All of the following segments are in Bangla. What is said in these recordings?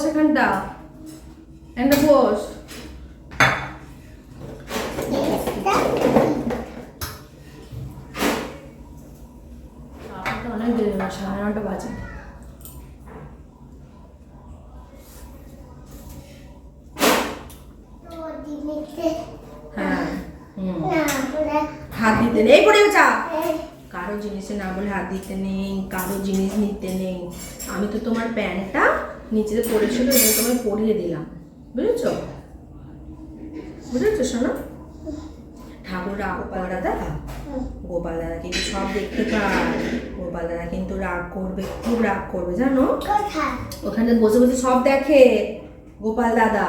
বস এখানটা এখানটা বস অনেক দেরি হলো সাড়ে নটা বাজে হ্যাঁ হাত দিতে নেই পড়ে চা কারও জিনিসে না বলে হাত দিতে নেই কারও জিনিস নিতে নেই আমি তো তোমার প্যান্টটা নিচেতে পড়েছিল এটা তোমায় পরিয়ে দিলাম। বুঝেছ? বুঝেছ শোনো? ঠাকুর রাগ গোপাল দাদা গোপাল দাদা কিন্তু সব দেখতে পায়। গোপাল দাদা কিন্তু রাগ করবে খুব রাগ করবে জানো? ওখানে বসে বসে সব দেখে। গোপাল দাদা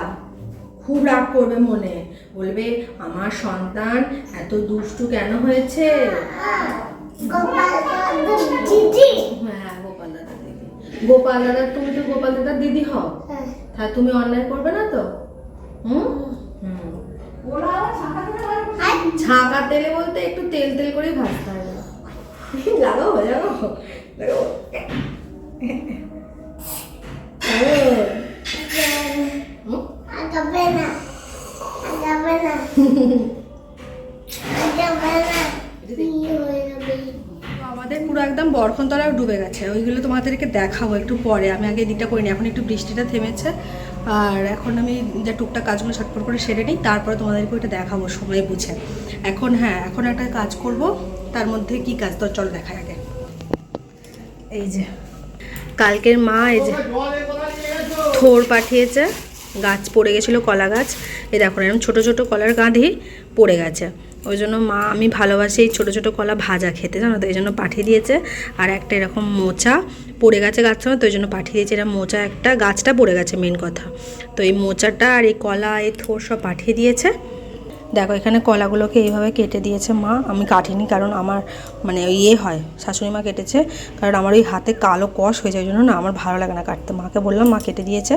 খুব রাগ করবে মনে। বলবে আমার সন্তান এত দুষ্টু কেন হয়েছে? হ্যাঁ। গোপাল দাদা তুমি তো গোপাল দাদার দিদি হও। তা তুমি অন্যায় করবে না তো? হুম? হুম। ছাঁকা তেলে বলতে একটু তেল তেল করেই ভাজতে হবে লাগাও যাও বরখনতলা ডুবে গেছে। ওইগুলো তোমাদেরকে দেখাবো একটু পরে। আমি আগে এদিকটা করিনি, এখন একটু বৃষ্টিটা থেমেছে। আর এখন আমি যা টুকটাক কাজগুলো ছটফট করে সেরে নিই, তারপরে তোমাদেরকে ওইটা দেখাবো সময় বুঝে। এখন হ্যাঁ এখন একটা কাজ করব, তার মধ্যে কি কাজ? তো চল দেখা আগে। এই যে, কালকের মা এই যে থোর পাঠিয়েছে, গাছ পড়ে গেছিল, কলা গাছ। এই দেখো, এরকম ছোটো ছোটো কলার গাঁধি পড়ে গেছে। ওই জন্য মা আমি ভালোবাসি এই ছোটো ছোটো কলা ভাজা খেতে, জানো তো? এই জন্য পাঠিয়ে দিয়েছে। আর একটা এরকম মোচা পড়ে গেছে গাছ সময় তো ওই জন্য পাঠিয়ে দিয়েছে। এরকম মোচা একটা, গাছটা পড়ে গেছে মেন কথা। তো এই মোচাটা আর এই কলা, এই থোর সব পাঠিয়ে দিয়েছে। দেখো এখানে কলাগুলোকে এইভাবে কেটে দিয়েছে মা আমি কাটিনি কারণ আমার মানে ইয়ে হয় শাশুড়ি মা কেটেছে কারণ আমার ওই হাতে কালো কষ হয়ে যায় ওই জন্য না আমার ভালো লাগে না কাটতে। মাকে বললাম মা কেটে দিয়েছে।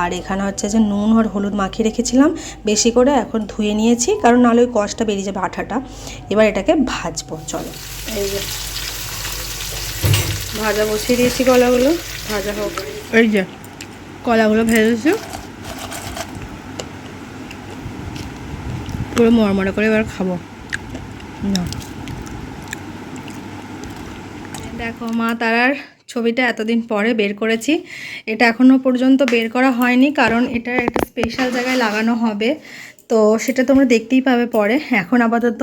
আর এখানে হচ্ছে যে নুন আর হলুদ মাখিয়ে রেখেছিলাম বেশি করে এখন ধুয়ে নিয়েছি কারণ নাহলে ওই কষটা বেরিয়ে যাবে আঠাটা। এবার এটাকে ভাজবো চলো। এই যে ভাজা বসিয়ে দিয়েছি কলাগুলো ভাজা হোক। এই যে কলাগুলো ভেজেছি? পুরো মরমরে করে এবার খাব। না। দেখো, মা তারার ছবিটা এতদিন পরে বের করেছি। এটা এখনও পর্যন্ত বের করা হয়নি, কারণ এটা একটা স্পেশাল জায়গায় লাগানো হবে। তো সেটা তোমরা দেখতেই পাবে পরে। এখন আপাতত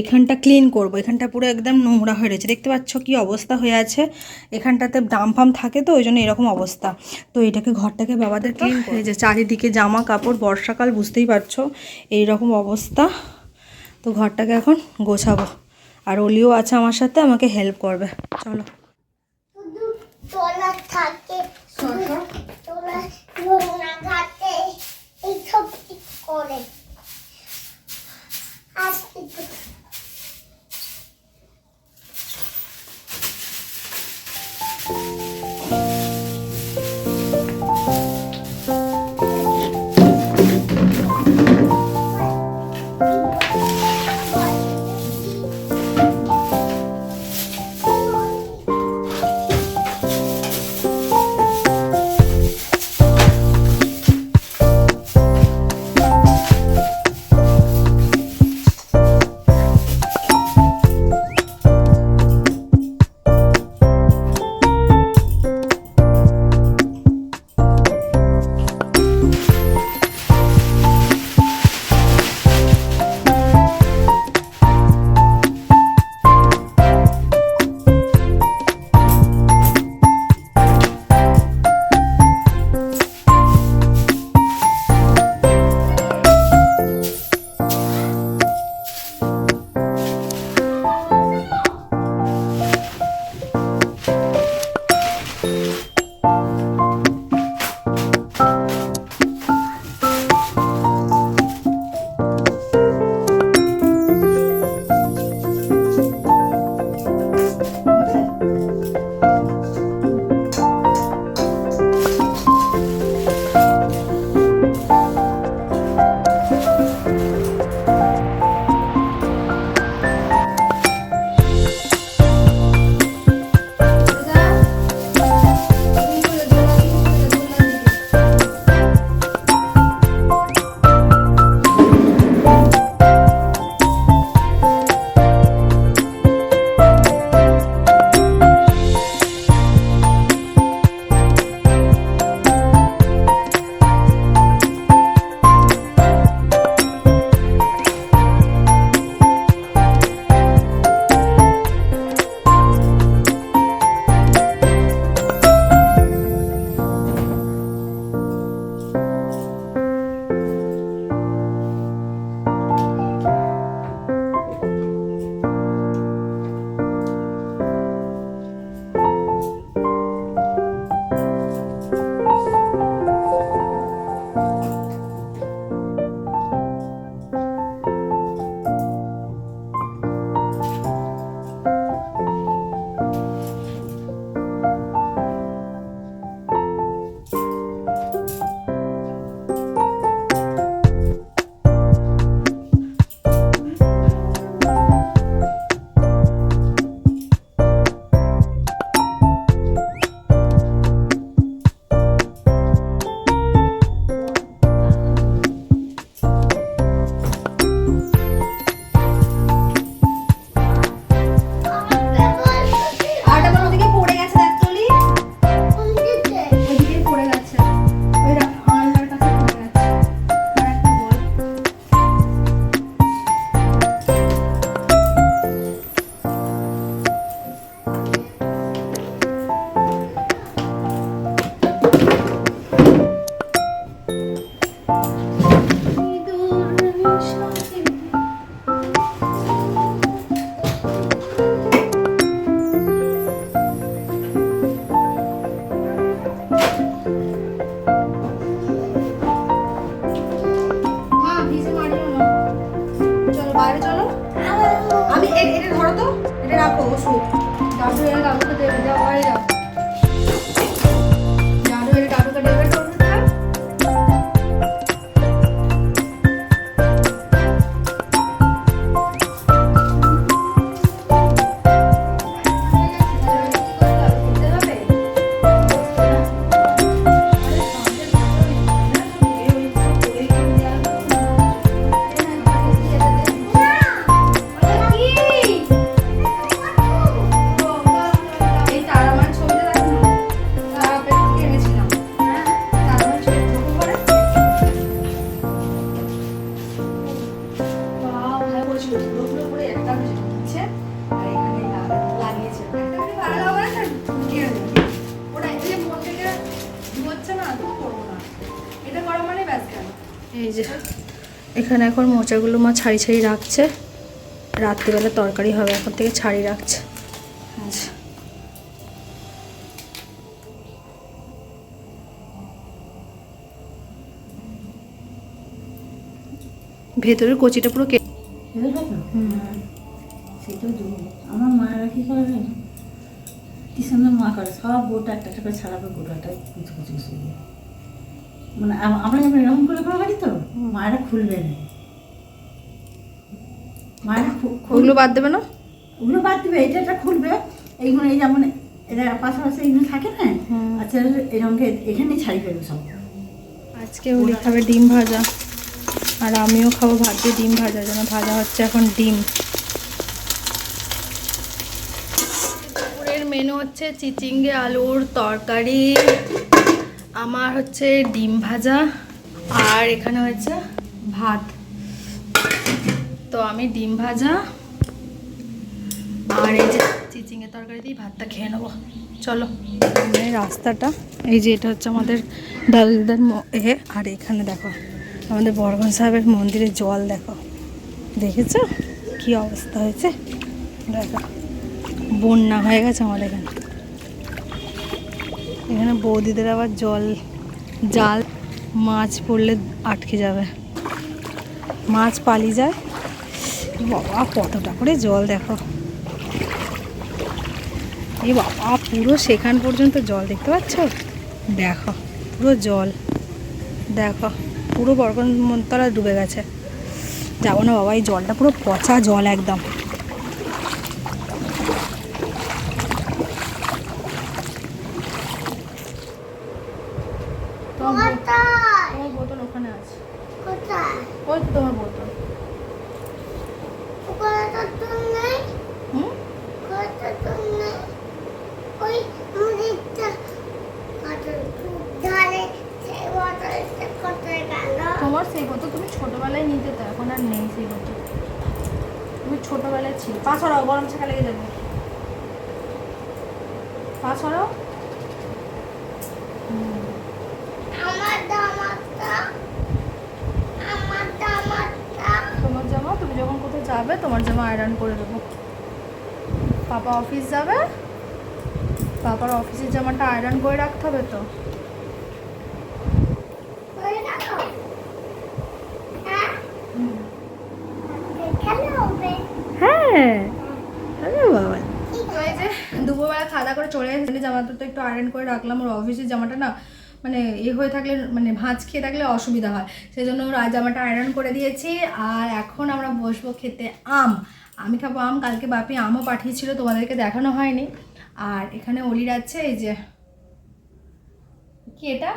এখানটা ক্লিন করব। এখানটা পুরো একদম নোংরা হয়ে রয়েছে। দেখতে পাচ্ছ কি অবস্থা হয়ে আছে? এখানটাতে ডাম ফাম থাকে তো ওই জন্য এরকম অবস্থা। তো এটাকে ঘরটাকে বাবাদের ক্লিন করে যে চারিদিকে জামা কাপড় বর্ষাকাল বুঝতেই পারছ? এই রকম অবস্থা। তো ঘরটাকে এখন গোছাবো। আর অলিও আছে আমার সাথে আমাকে হেল্প করবে। চলো। থাকে তোলা নোংরা ঘাটে এইসব কি করে। আজকে এখানে এখন মোচাগুলো মা ছাড়ি ছাড়ি রাখছে। রাত্রিবেলা তরকারি হবে এখন থেকে ছাড়ি রাখছে। আচ্ছা। ভেতরের কচিটা পুরো কে বুঝলে তো সেটাও দেবো আমার মায়েরা কী করে? কি সুন্দর মা করে সব গোটা একটা একটা করে ছাড়াবে গোটাটা কুচু কুচু কুচু মানে আম- আমরা এরকম করে করে কাটি তো মায়েরা খুলবে না। খুল- ওগুলো বাদ দেবে না? ওগুলো বাদ দিবে এটা খুলবে। এইগুলো এই যেমন এটা পাশাপাশি এইগুলো থাকে না। আচ্ছা এরকমকে এখানেই ছাড়ি ফেলবে সব। আজকে উলি খাবে ডিম ভাজা। আর আমিও খাব ভাত দিয়ে ডিম ভাজা যেন ভাজা হচ্ছে এখন ডিম। দুপুরের মেনু হচ্ছে চিচিঙ্গে আলুর তরকারি। আমার হচ্ছে ডিম ভাজা। আর এখানে হচ্ছে ভাত। তো আমি ডিম ভাজা আর এই যে চিচিংয়ের তরকারি দিয়ে ভাতটা খেয়ে নেব। চলো। রাস্তাটা, এই যে এটা হচ্ছে আমাদের দাদুদের এ, আর এখানে দেখো, আমাদের বরগন সাহেবের মন্দিরে জল দেখো। দেখেছ? কি অবস্থা হয়েছে? দেখো, বন্যা হয়ে গেছে আমাদের এখানে। এখানে বৌদিদের আবার জল, জাল, মাছ পড়লে আটকে যাবে। মাছ পালিয়ে যায়। বাবা, কতটা করে জল দেখো। এ বাবা, পুরো সেখান পর্যন্ত জল দেখতে পাচ্ছ? দেখো, পুরো জল। দেখো, পুরো বরকনতলা ডুবে গেছে। যাব না বাবা, এই জলটা পুরো পচা জল একদম তোমার কোথায় বোতল ওখানে আছে কোথায় ওই তো তোমার বোতল ওখানে তো তুমি নেই হুম ওখানে তো তুমি নেই ওই মুড়িটা কাটার ধারে সেই বোতলটা কোথায় গেল তোমার সেই বোতল তুমি ছোটবেলায় নিতে তো এখন আর নেই সেই বোতল তুমি ছিল পা ছড়াও গরম ছাকা লেগে যাবে। পা ছড়াও আমার আমার তোমার জামা? তুমি যখন কোথাও যাবে তোমার জামা আয়রন করে দেবো। পাপা অফিস যাবে? পাপার অফিসের জামাটা আয়রন করে রাখতে হবে তো ওই দেখো হ্যাঁ খেলে হবে হ্যাঁ। আরে বাবা। এই যে দুপুরবেলা খাওয়া দাওয়া করে চলে এসেছি জামাটা তো একটু আয়রন করে রাখলাম ওর অফিসের জামাটা না মানে এ হয়ে থাকলে মানে ভাঁজ খেয়ে থাকলে অসুবিধা হয়। সেই জন্য ওর জামাটা আয়রন করে দিয়েছি আর এখন আমরা বসবো খেতে আম। আমি খাব আম কালকে বাপি আমও পাঠিয়েছিল তোমাদেরকে দেখানো হয়নি। আর এখানে অলির আছে এই যে কি এটা?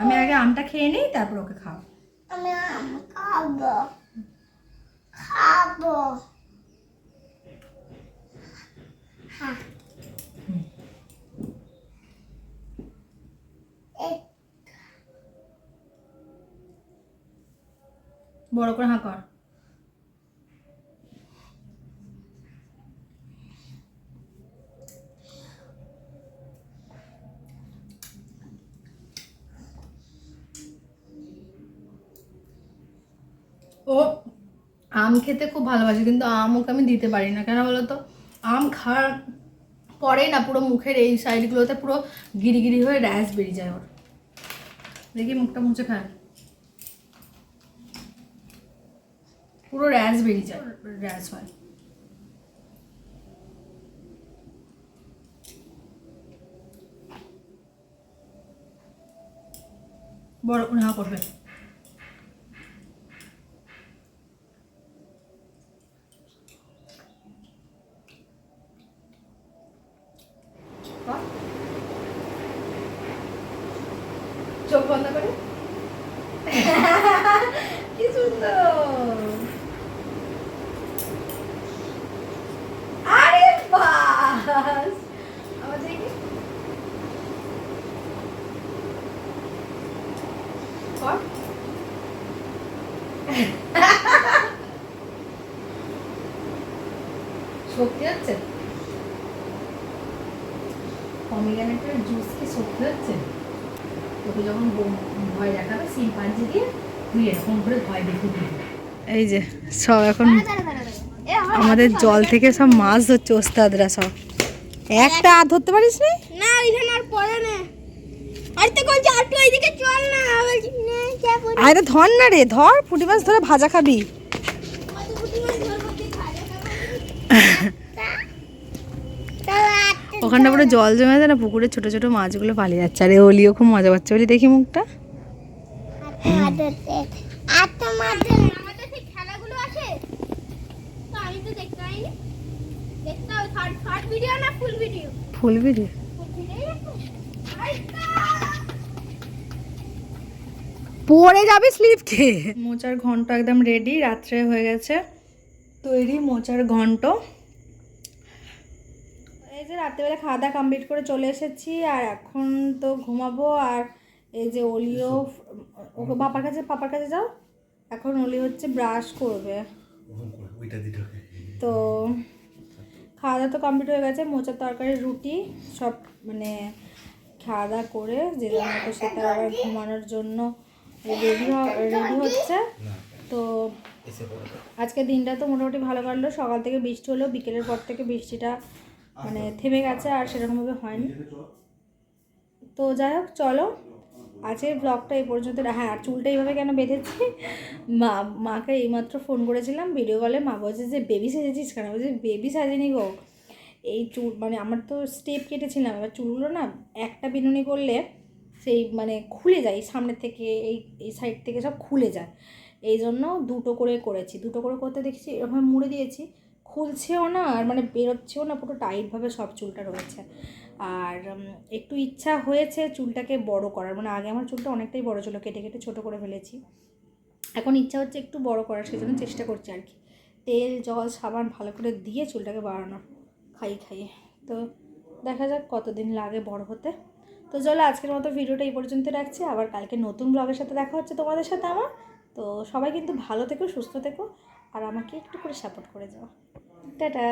আমি আগে আমটা খেয়ে নিই তারপর ওকে খাও আমি আম খাব। খাব হ্যাঁ এই বড় করে হাঁ কর। ও, আম খেতে খুব ভালোবাসে, কিন্তু আম ওকে আমি দিতে পারি না। কেন বলো তো? আম খাওয়ার পরেই না, পুরো মুখের এই সাইডগুলোতে পুরো গিরি গিরি হয়ে র্যাশ বেরিয়ে যায় ওর। দেখি মুখটা মুছে খান পুরো র্যাশ বেরিয়ে যায় র্যাশ হয়। বড় না করবে কর। চোখ বন্ধ করে কি সুন্দর আরে বাস সত্যি হচ্ছে পমিগ্রানেটের জুস কি শক্তি হচ্ছে? তোকে যখন ভয় দেখাবে সিম্পাঞ্জি দিয়ে তুই এরকম করে ভয় দেখিয়ে দিবি। এই যে সব এখন আমাদের জল থেকে সব মাছ ধরছে ওস্তাদরা সব। একটা আর ধরতে পারিস নি? না এখানে আর পড়ে না। আর তো কোন চার তো এইদিকে চল না আরে ধর না রে ধর পুঁটি মাছ ধরে ভাজা খাবি কত ফুটি মাছ ধরবো তুই খাবে ওখানটা পুরো জল জমে যায় না, পুকুরে ছোট ছোট মাছগুলো পালিয়ে যাচ্ছে। আরে ওলিও খুব মজা পাচ্ছে, বলি দেখি মুখটা। পরে যাবে স্লিপ খেয়ে মোচার ঘন্ট একদম রেডি রাত্রে হয়ে গেছে। তৈরি মোচার ঘন্ট। যে রাত্রেবেলা খাওয়া দাওয়া কমপ্লিট করে চলে এসেছি আর এখন তো ঘুমাবো আর এই যে অলিও ওকে পাপার কাছে পাপার কাছে যাও। এখন অলি হচ্ছে ব্রাশ করবে। তো খাওয়া দাওয়া তো কমপ্লিট হয়ে গেছে মোচার তরকারি রুটি সব মানে খাওয়া দাওয়া করে যে মতো সে তার আবার ঘুমানোর জন্য রেডি রেডি হচ্ছে। তো আজকে দিনটা তো মোটামুটি ভালো কাটলো সকাল থেকে বৃষ্টি হলো বিকেলের পর থেকে বৃষ্টিটা মানে থেমে গেছে আর সেরকমভাবে হয়নি। তো যাই হোক, চলো। আজকের ব্লগটা এই পর্যন্ত হ্যাঁ আর চুলটা এইভাবে কেন বেঁধেছি? মা, মাকে এইমাত্র ফোন করেছিলাম ভিডিও কলে মা বলছে যে বেবি সেজেছিস কেন? বলছে বেবি সাজেনি গো। এই চুল মানে আমার তো স্টেপ কেটেছিলাম, এবার চুলগুলো না একটা বিনুনি করলে সেই মানে খুলে যায়, এই সামনের থেকে, এই এই সাইড থেকে সব খুলে যায়। এই জন্য দুটো করে করেছি, দুটো করে করতে দেখছি এরকম মুড়ে দিয়েছি। খুলছেও না আর মানে বেরোচ্ছেও না, পুরো টাইটভাবে সব চুলটা রয়েছে। আর একটু ইচ্ছা হয়েছে চুলটাকে বড় করার। মানে আগে আমার চুলটা অনেকটাই বড় ছিল, কেটে কেটে ছোট করে ফেলেছি। এখন ইচ্ছা হচ্ছে একটু বড় করার, সেজন্য চেষ্টা করছি আর কি। তেল, জল, সাবান ভালো করে দিয়ে চুলটাকে বাড়ানোর খাই খাইয়ে। তো দেখা যাক কতদিন লাগে বড় হতে। তো চলো, আজকের মতো ভিডিওটা এই পর্যন্ত রাখছি। আবার কালকে নতুন ব্লগের সাথে দেখা হচ্ছে তোমাদের সাথে আমার। তো সবাই কিন্তু ভালো থেকো, সুস্থ থেকো। আর আমাকে একটু করে সাপোর্ট করে যাও। টাটা।